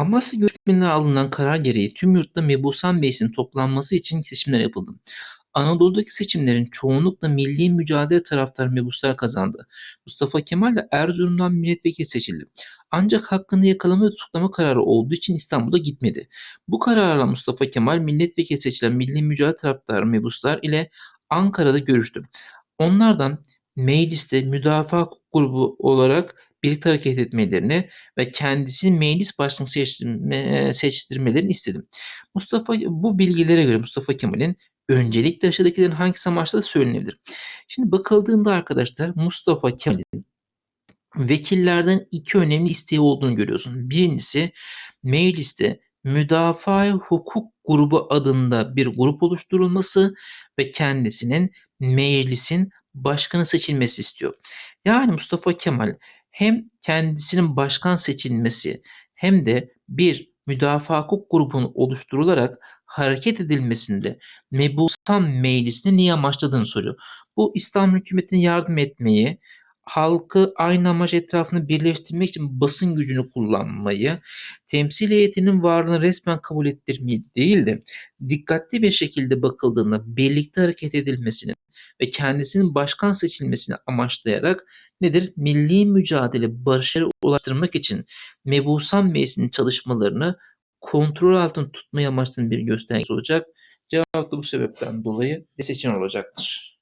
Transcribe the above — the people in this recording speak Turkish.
Amasya göçmenine alınan karar gereği tüm yurtta mebusan meclisin toplanması için seçimler yapıldı. Anadolu'daki seçimlerin çoğunlukla milli mücadele taraftarı mebuslar kazandı. Mustafa Kemal de Erzurum'dan milletvekili seçildi. Ancak hakkını yakalama ve tutuklama kararı olduğu için İstanbul'a gitmedi. Bu kararla Mustafa Kemal milletvekili seçilen milli mücadele taraftarı mebuslar ile Ankara'da görüştü. Onlardan mecliste müdafaa grubu olarak birlikte hareket etmelerini ve kendisini meclis başkanı seçtirme, seçtirmelerini istedim. Mustafa bu bilgilere göre Mustafa Kemal'in öncelikle aşağıdakilerin hangisi amaçla söylenebilir? Şimdi bakıldığında arkadaşlar Mustafa Kemal'in vekillerden iki önemli isteği olduğunu görüyorsun. Birincisi mecliste müdafaa hukuk grubu adında bir grup oluşturulması ve kendisinin meclisin başkanı seçilmesi istiyor. Yani Mustafa Kemal hem kendisinin başkan seçilmesi hem de bir müdafaa hukuk grubunun oluşturularak hareket edilmesinde Mebusan Meclisi'ni niye amaçladığını soruyor. Bu İslam hükümetine yardım etmeyi, halkı aynı amaç etrafında birleştirmek için basın gücünü kullanmayı, temsil heyetinin varlığını resmen kabul ettirmeyi değil de dikkatli bir şekilde bakıldığında birlikte hareket edilmesini ve kendisinin başkan seçilmesini amaçlayarak nedir? Milli mücadele barışları ulaştırmak için Mebusan Meclisi'nin çalışmalarını kontrol altında tutmayı amaçlayan bir göstergesi olacak. Cevap da bu sebepten dolayı seçim olacaktır.